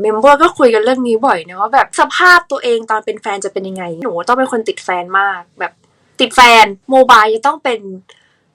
เมมเบอร์ก็คุยกันเรื่องนี้บ่อยนะว่าแบบสภาพตัวเองตอนเป็นแฟนจะเป็นยังไง หนูต้องเป็นคนติดแฟนมาก แบบติดแฟนโมบายจะต้องเป็น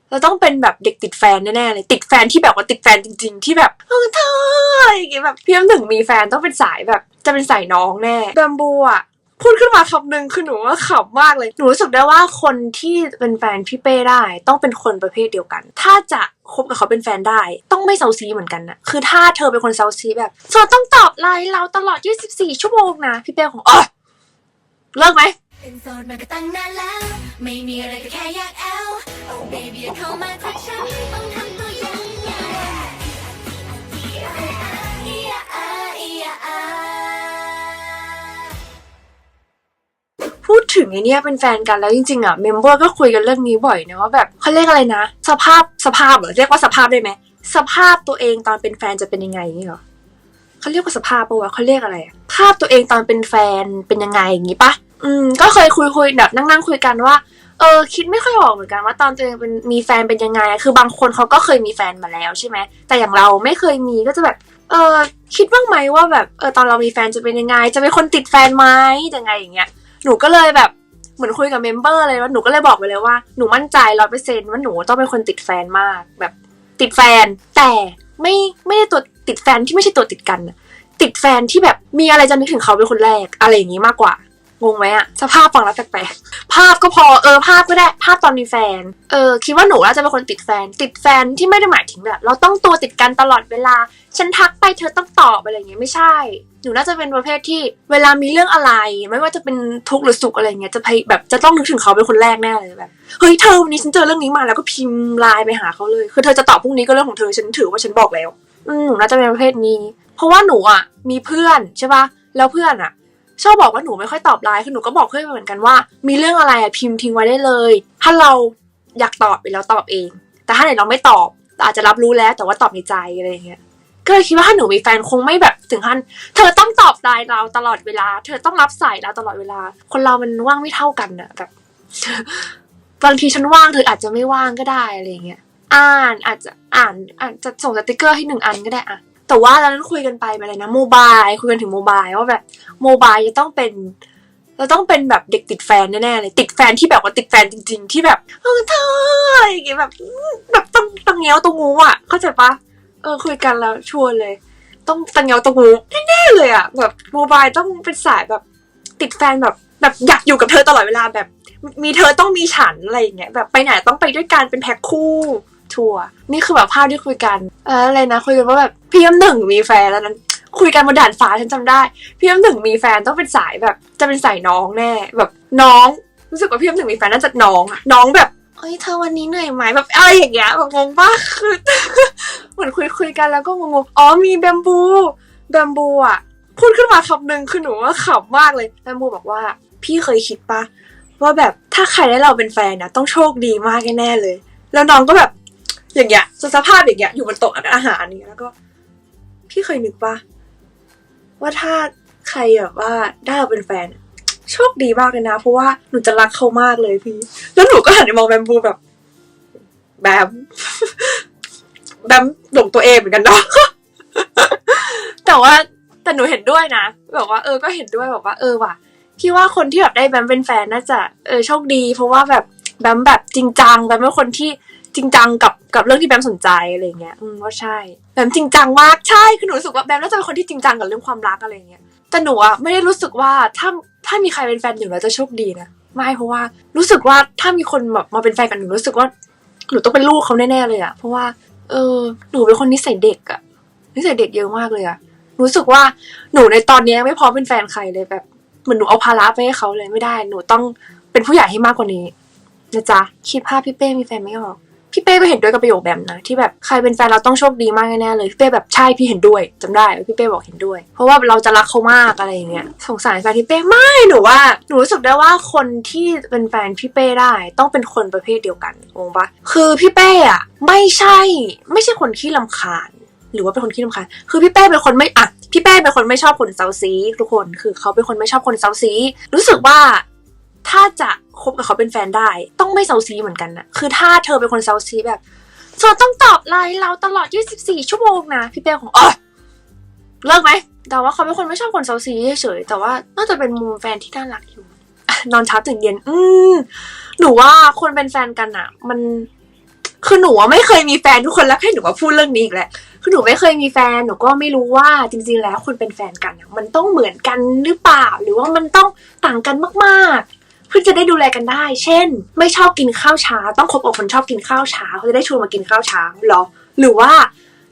เราต้องเป็นแบบเด็กติดแฟนแน่ๆเลยติดแฟนที่แบบว่าติดแฟนจริง ๆ ที่แบบเออเธออะไรอย่างเงี้ยแบบพี่น้ำถึงมีแฟนต้องเป็นสายแบบจะเป็นสายน้องแน่แบมบูอะ พูดขึ้นมาคำหนึ่งคือหนูว่าขำมากเลย หนูรู้สึกได้ว่าคนที่เป็นแฟนพี่เป้ได้ต้องเป็นคนประเภทเดียวกัน ถ้าจะคบกับเขาเป็นแฟนได้ ต้องไม่เซาซีเหมือนกันนะคือถ้าเธอเป็นคนเซาซีแบบเธอต้องตอบไลน์เราตลอด 24 ชั่วโมงนะพี่เป้คงเออเลิกไหมเป็นโสดมาก็ตั้งนานแล้ว ไม่มีอะไรก็แค่อยากแอล Oh baby เข้ามาทักฉันต้องทำ ถึงไอเนี้ยเป็นแฟนกันแล้วจริงๆอะเมมเบอร์ก็คุยกันเรื่องนี้บ่อยนะว่าแบบเขาเรียกอะไรนะ สภาพสภาพเหรอเรียกว่าสภาพได้ไหมสภาพตัวเองตอนเป็นแฟนจะเป็นยังไงอย่างงี้เหรอเขาเรียกว่าสภาพปะวะเขาเรียกอะไร ภาพตัวเองตอนเป็นแฟนเป็นยังไงอย่างงี้ปะอืมก็เคยคุยคุยแบบนั่งนั่งคุยกันว่าเออคิดไม่ค่อยออกเหมือนกันว่าตอนตัวเองเป็นมีแฟนเป็นยังไง คือบางคนเขาก็เคยมีแฟนมาแล้วใช่ไหมแต่อย่างเราไม่เคยมีก็จะแบบ เออคิดบ้างไหมว่าแบบเออตอนเรามีแฟนจะเป็นยังไง จะเป็นคนติดแฟนไหมยังไงอย่างเงี้ย หนูก็เลยแบบเหมือนคุยกับเมมเบอร์เลยว่าหนูก็เลยบอกไปเลยว่าหนูมั่นใจร้อยเปอร์เซนต์ว่าหนูต้องเป็นคนติดแฟนมาก แบบติดแฟน แต่ไม่ไม่ได้ตัวติดแฟนที่ไม่ใช่ตัวติดกัน ติดแฟนที่แบบมีอะไรจะนึกถึงเขาเป็นคนแรกอะไรอย่างงี้มากกว่างงไหมอะสภาพฟังแล้วแปลกๆภาพก็พอเออภาพก็ได้ ภาพตอนมีแฟน เออคิดว่าหนูน่าจะเป็นคนติดแฟน ติดแฟนที่ไม่ได้หมายถึงแบบเราต้องตัวติดกันตลอดเวลา ฉันทักไปเธอต้องตอบอะไรอย่างเงี้ยไม่ใช่ หนูน่าจะเป็นประเภทที่เวลามีเรื่องอะไร ไม่ว่าจะเป็นทุกข์หรือสุขอะไรเงี้ยจะพยแบบจะต้องนึกถึงเขาเป็นคนแรกแน่เลยแบบเฮ้ยเธอวันนี้ฉันเจอเรื่องนี้มาแล้วก็พิมพ์ไลน์ไปหาเขาเลย คือเธอจะตอบพรุ่งนี้ก็เรื่องของเธอฉันถือว่าฉันบอกแล้ว อืมหนูน่าจะเป็นประเภทนี้ เพราะว่าหนูอะมีเพื่อนใช่ปะแล้วเพื่อนอะชอบบอกว่าหนูไม่ค่อยตอบไลน์คือหนูก็บอกเพื่อนเหมือนกันว่า มีเรื่องอะไรอะพิมพ์ทิ้งไว้ได้เลย ถ้าเราอยากตอบไปแล้วตอบเอง แต่ถ้าไหนเราไม่ตอบอาจจะรับรู้แล้วแต่ว่าตอบในใจอะไรอย่างเงี้ย ก็เลยคิดว่าถ้าหนูมีแฟนคงไม่แบบถึงขั้นเธอต้องตอบไลน์เราตลอดเวลา เธอต้องรับสายเราตลอดเวลา คนเรามันว่างไม่เท่ากันอะแบบบางทีฉันว่างเธออาจจะไม่ว่างก็ได้อะไรเงี้ยอ่านอาจจะอ่านอาจจะส่งสติกเกอร์ให้หนึ่งอันก็ได้อะแต่ว่าตอนนั้นคุยกันไปอะไรนะโมบายคุยกันถึงโมบายว่าแบบโมบายจะต้องเป็นเราต้องเป็นแบบเด็กติดแฟนแน่ๆเลยติดแฟนที่แบบว่าติดแฟนจริง ๆ ที่แบบเออเธออะไรอย่างเงี้ยแบบแบบต้องต้องเงี้ยวตรงงูอะเข้าใจปะ เออคุยกันแล้วชวนเลย ต้องตังเงาตะงูแน่ๆเลยอะแบบโมบายต้องเป็นสายแบบติดแฟนแบบแบบอยากอยู่กับเธอตลอดเวลาแบบ มีเธอต้องมีฉันอะไรอย่างเงี้ยแบบไปไหนต้องไปด้วยกันเป็นแพ็คคู่ทัวร์นี่คือแบบภาพที่คุยกันเอออะไรนะคุยกันว่าแบบพี่น้ำหนึ่งมีแฟนแล้วนั้นคุยกันบนด่านฟ้าฉันจำได้ พี่น้ำหนึ่งมีแฟนต้องเป็นสายแบบ จะเป็นสายน้องแน่แบบน้องรู้สึกว่าพี่น้ำหนึ่งมีแฟนน่าจะน้องอะน้องแบบเฮ้ยเธอวันนี้เหนื่อยไหมแบบอะไรอย่างเงี้ยแบบงงปะคือ กันแล้วก็งงๆอ๋อมีแบมบูแบมบูอะพูดขึ้นมาคำหนึ่งคือหนูว่าขำมากเลยแบมบูบอกว่า พี่เคยคิดปะว่าแบบถ้าใครได้เราเป็นแฟนนะต้องโชคดีมากแน่เลย แล้วน้องก็แบบอย่างเงี้ยสภาพอย่างเงี้ยอยู่บนโต๊ะอาหารนี่แล้วก็ พี่เคยนึกปะว่าถ้าใครแบบว่าได้เราเป็นแฟน โชคดีมากเลยนะ เพราะว่าหนูจะรักเขามากเลยพี่ แล้วหนูก็หันไปมองแบมบูแบบ แบม แบมหลงตัวเองเหมือนกันเนาะแต่ว่าแต่หนูเห็นด้วยนะแบบว่าเออก็เห็นด้วยแบบว่าเออว่ะพี่ว่าคนที่แบบได้แบมเป็นแฟนน่าจะเออโชคดี เพราะว่าแบบแบมแบบจริงจังแบมเป็นคนที่จริงจังกับกับเรื่องที่แบมสนใจอะไรเงี้ยอืมว่าใช่แบมจริงจังมากใช่คือหนูรู้สึกว่าแบมน่าจะเป็นคนที่จริงจังกับเรื่องความรักอะไรเงี้ยแต่หนูอะไม่ได้รู้สึกว่าถ้าถ้ามีใครเป็นแฟนหนูแล้วจะโชคดีนะไม่เพราะว่ารู้สึกว่าถ้ามีคนแบบมาเป็นแฟนกับหนูรู้สึกว่าหนูต้องเป็นลูกเขาแน่ๆเลยอะเพราะว่า เออ หนูเป็นคนนิสัยเด็กอะนิสัยเด็กเยอะมากเลยอะรู้สึกว่าหนูในตอนนี้ไม่พร้อมเป็นแฟนใครเลยแบบเหมือนหนูเอาภาระไปให้เขาเลยไม่ได้ หนูต้องเป็นผู้ใหญ่ให้มากกว่านี้นะจ๊ะคิดภาพพี่เป้มีแฟนไม่ออก พี่เป้ก็เห็นด้วยกับประโยคแบบนะ ที่แบบใครเป็นแฟนเราต้องโชคดีมากแน่ๆเลยพี่เป้แบบใช่พี่เห็นด้วยจำได้พี่เป้บอกเห็นด้วย เพราะว่าเราจะรักเขามากอะไรอย่างเงี้ยสงสารแฟนพี่เป้ไม่หนูว่าหนูรู้สึกได้ว่าคนที่เป็นแฟนพี่เป้ได้ ต้องเป็นคนประเภทเดียวกันงงปะคือพี่เป้อะไม่ใช่ ไม่ใช่คนขี้ลำคาญหรือว่าเป็นคนขี้ลำคาญคือพี่เป้เป็นคนไม่อะพี่เป้เป็นคนไม่ชอบคนเซาซีทุกคน คือเขาเป็นคนไม่ชอบคนเซาซี รู้สึกว่าถ้าจะ คบกับเขาเป็นแฟนได้ ต้องไม่เซาซีเหมือนกันนะคือถ้าเธอเป็นคนเซาซีแบบเธอต้องตอบไลน์เราตลอด 24 ชั่วโมงนะ พี่เป้คงเออเลิกไหมแต่ว่าเขาเป็นคนไม่ชอบคนเซาซีเฉยแต่ว่าน่าจะเป็นมุมแฟนที่น่ารักอยู่นอนเช้าตื่นเย็น อืมหนูว่าคนเป็นแฟนกันอะมันคือหนูไม่เคยมีแฟนทุกคนแล้วให้หนูมาพูดเรื่องนี้อีกแหละคือหนูไม่เคยมีแฟนหนูก็ไม่รู้ว่าจริง ๆ แล้วคนเป็นแฟนกันอะมันต้องเหมือนกันหรือเปล่า หรือว่ามันต้องต่างกันมากๆ เพื่อจะได้ดูแลกันได้ เช่น ไม่ชอบกินข้าวเช้า ต้องคบกับคนชอบกินข้าวเช้าเขาจะได้ชวนมากินข้าวเช้าหรอ หรือว่า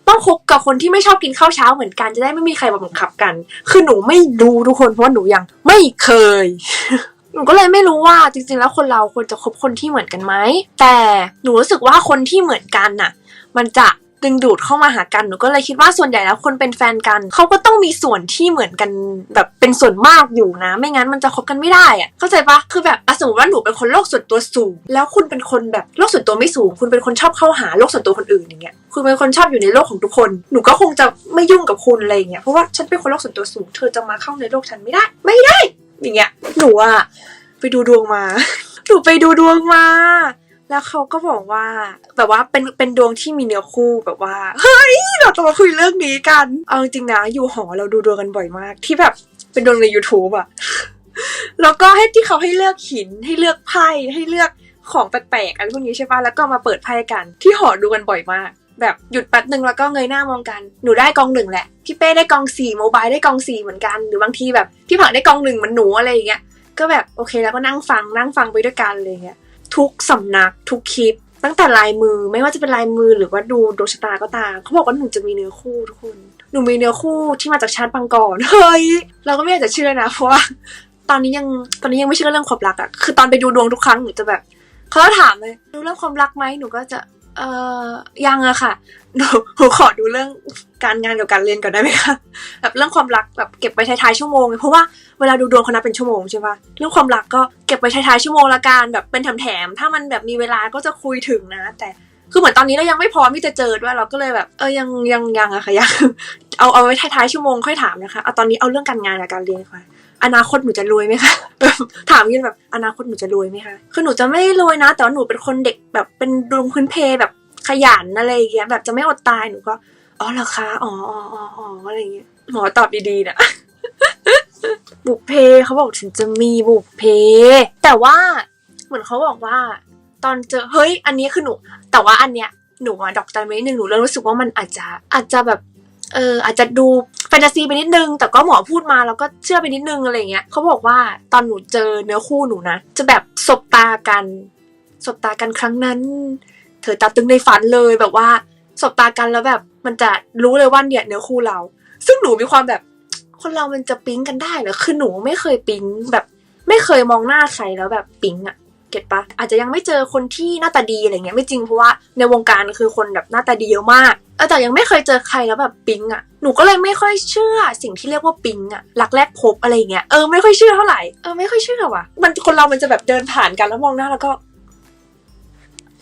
ต้องคบกับคนที่ไม่ชอบกินข้าวเช้าเหมือนกันจะได้ไม่มีใครมาบังคับกัน คือหนูไม่รู้ทุกคนเพราะว่าหนูยังไม่เคยหนูก็เลยไม่รู้ว่าจริงๆแล้วคนเราควรจะคบคนที่เหมือนกันไหมแต่หนูรู้สึกว่าคนที่เหมือนกันน่ะ มันจะ ดึงดูดเข้ามาหากันหนูก็เลยคิดว่าส่วนใหญ่แล้วคนเป็นแฟนกันเขาก็ต้องมีส่วนที่เหมือนกันแบบเป็นส่วนมากอยู่นะ ไม่งั้นมันจะคบกันไม่ได้อะเข้าใจปะคือแบบสมมติว่าหนูเป็นคนโลกส่วนตัวสูง แล้วคุณเป็นคนแบบโลกส่วนตัวไม่สูง คุณเป็นคนชอบเข้าหาโลกส่วนตัวคนอื่นอย่างเงี้ยคุณเป็นคนชอบอยู่ในโลกของทุกคน หนูก็คงจะไม่ยุ่งกับคุณอะไรอย่างเงี้ยเพราะว่าฉันเป็นคนโลกส่วนตัวสูง เธอจะมาเข้าในโลกฉันไม่ได้ ไม่ได้อย่างเงี้ยหนูอะไปดูดวงมา หนูไปดูดวงมา แล้วเขาก็บอกว่าแบบว่าเป็นเป็นดวงที่มีเนื้อคู่แบบว่า เฮ้ย เราจะมาคุยเรื่องนี้กัน เอาจริงนะอยู่หอเราดูดวงกันบ่อยมาก ที่แบบเป็นดวงใน YouTube อะแล้วก็ให้ที่เขาให้เลือกหินให้เลือกไพ่ให้เลือกของแปลกๆอะไรพวกนี้ใช่ปะแล้วก็มาเปิดไพ่กัน ที่หอดูกันบ่อยมาก แบบหยุดแป๊บหนึ่งแล้วก็เงยหน้ามองกัน หนูได้กองหนึ่งแหละ พี่เป้ได้กองสี่โมบายได้กองสี่เหมือนกัน หรือบางทีแบบพี่ผักได้กองหนึ่งเหมือนหนูอะไรอย่างเงี้ย ก็แบบโอเคแล้วก็นั่งฟังนั่งฟังไปด้วยกันอะไรอย่างเงี้ย ทุกสำนักทุกคลิป ตั้งแต่ลายมือไม่ว่าจะเป็นลายมือหรือว่าดูดวงชะตาก็ตามเขาบอกว่าหนูจะมีเนื้อคู่ทุกคนหนูมีเนื้อคู่ที่มาจากชาติปังก่อนเฮ้ยเราก็ไม่อยากจะเชื่อนะเพราะว่าตอนนี้ยังตอนนี้ยังไม่เชื่อเรื่องความรักอะคือตอนไปดูดวงทุกครั้งหนูจะแบบเขาจะถามเลยดูเรื่องความรักไหมหนูก็จะ เออยังอะค่ะหนูหนูขอดูเรื่องการงานกับการเรียนก่อนได้ไหมคะแบบเรื่องความรักแบบเก็บไปท้ายๆชั่วโมงเพราะว่าเวลาดูดวงเขานับเป็นชั่วโมงใช่ปะเรื่องความรักก็เก็บไว้ท้ายๆชั่วโมงละกันแบบเป็นแถมๆถ้ามันแบบมีเวลาก็จะคุยถึงนะ แต่คือเหมือนตอนนี้เรายังไม่พร้อมที่จะเจอด้วยเราก็เลยแบบเออยังยังยังอะค่ะยังเอาเอาไว้ท้ายๆชั่วโมงค่อยถามนะคะเอาตอนนี้เอาเรื่องการงานกับการเรียนค่ะ อนาคตหนูจะรวยไหมคะถามยินแบบอนาคตหนูจะรวยไหมคะคือหนูจะไม่รวยนะ แต่ว่าหนูเป็นคนเด็กแบบเป็นดวงพื้นเพแบบขยันอะไรอย่างเงี้ยแบบจะไม่อดตายหนูก็อ๋อเหรอคะอ๋ออ๋ออ๋ออ๋ออะไรอย่างเงี้ยหมอตอบดีๆนะบุพเพเขาบอกถึงจะมีบุพเพ แต่ว่าเหมือนเขาบอกว่า ตอนเจอเฮ้ย อันนี้คือหนู แต่ว่าอันเนี้ยหนูอะดอกจันไว้นิดนึงหนูเริ่มรู้สึกว่ามันอาจจะอาจจะแบบ เอออาจจะดูแฟนตาซีไปนิดนึง แต่ก็หมอพูดมาแล้วก็เชื่อไปนิดนึงอะไรเงี้ยเขาบอกว่าตอนหนูเจอเนื้อคู่หนูนะ จะแบบสบตากันสบตากันครั้งนั้น เธอตาตึงในฝันเลยแบบว่าสบตากันแล้วแบบมันจะรู้เลยว่าเนี่ยเนื้อคู่เรา ซึ่งหนูมีความแบบคนเรามันจะปิ๊งกันได้เหรอคือหนูไม่เคยปิ๊งแบบ ไม่เคยมองหน้าใครแล้วแบบปิ๊งอะ เก็ตปะอาจจะยังไม่เจอคนที่หน้าตาดีอะไรเงี้ยไม่จริงเพราะว่าในวงการคือคนแบบหน้าตาดีเยอะมากแต่ยังไม่เคยเจอใครแล้วแบบปิ๊งอะหนูก็เลยไม่ค่อยเชื่อสิ่งที่เรียกว่าปิ๊งอะรักแรกพบอะไรเงี้ยเออไม่ค่อยเชื่อเท่าไหร่เออไม่ค่อยเชื่อว่ะมันคนเรามันจะแบบเดินผ่านกันแล้วมองหน้าแล้วก็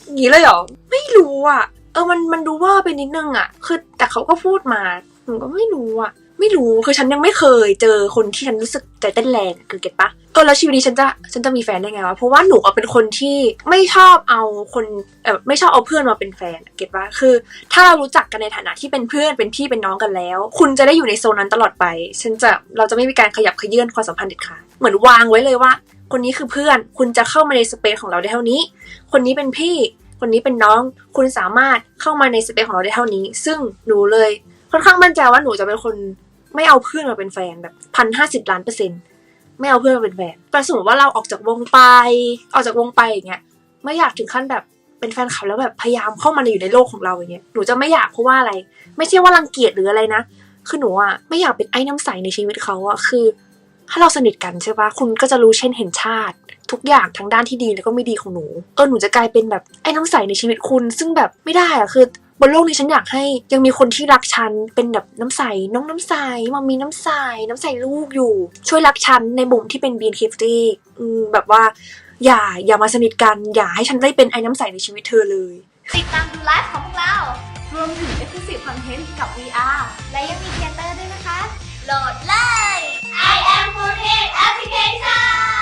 อย่างนี้เลยเหรอไม่รู้อะเออมันมันดูว่าไปนิดนึงอะคือแต่เขาก็พูดมาหนูก็ไม่รู้อะ ไม่รู้คือฉันยังไม่เคยเจอคนที่ฉันรู้สึกใจเต้นแรงคือเก็ตปะเออแล้วชีวิตนี้ฉันจะฉันจะมีแฟนได้ไงวะเพราะว่าหนูอะเป็นคนที่ไม่ชอบเอาคนเออไม่ชอบเอาเพื่อนมาเป็นแฟนเก็ตปะคือ ถ้าเรารู้จักกันในฐานะที่เป็นเพื่อนเป็นพี่เป็นน้องกันแล้ว คุณจะได้อยู่ในโซนนั้นตลอดไป ฉันจะเราจะไม่มีการขยับขยื่นความสัมพันธ์เด็ดขาดเหมือนวางไว้เลยว่า คนนี้คือเพื่อน คุณจะเข้ามาในสเปซของเราได้เท่านี้ คนนี้เป็นพี่ คนนี้เป็นน้อง คุณสามารถเข้ามาในสเปซของเราได้เท่านี้ ซึ่งหนูเลยค่อนข้างมั่นใจว่าหนูจะเป็นคน ไม่เอาเพื่อนมาเป็นแฟนแบบพันห้าสิบล้านเปอร์เซ็นต์ไม่เอาเพื่อนมาเป็นแฟนแต่สมมติว่าเราออกจากวงไป ออกจากวงไปอย่างเงี้ยไม่อยากถึงขั้นแบบเป็นแฟนเขาแล้วแบบพยายามเข้ามาในอยู่ในโลกของเราอย่างเงี้ยหนูจะไม่อยากเพราะว่าอะไร ไม่ใช่ว่ารังเกียจหรืออะไรนะคือหนูอะไม่อยากเป็นไอ้น้ำใสในชีวิตเขาอะคือ ถ้าเราสนิทกันใช่ปะคุณก็จะรู้เช่นเห็นชาติ ทุกอย่างทั้งด้านที่ดีแล้วก็ไม่ดีของหนูเออหนูจะกลายเป็นแบบไอ้น้ำใสในชีวิตคุณ ซึ่งแบบไม่ได้อะคือ บนโลกนี้ฉันอยากให้ยังมีคนที่รักฉันเป็นแบบน้ำใสน้องน้ำใสมามีน้ำใสน้ำใสลูกอยู่ ช่วยรักฉันในมุมที่เป็น BNK48 อืมแบบว่า อย่าอย่ามาสนิทกัน อย่าให้ฉันได้เป็นไอ้น้ำใสในชีวิตเธอเลย ติดตามดูไลฟ์ของพวกเรา รวมถึง Exclusive Content กับ VR และยังมีเทเตอร์ด้วยนะคะ โหลดเลย I am f o r t e Application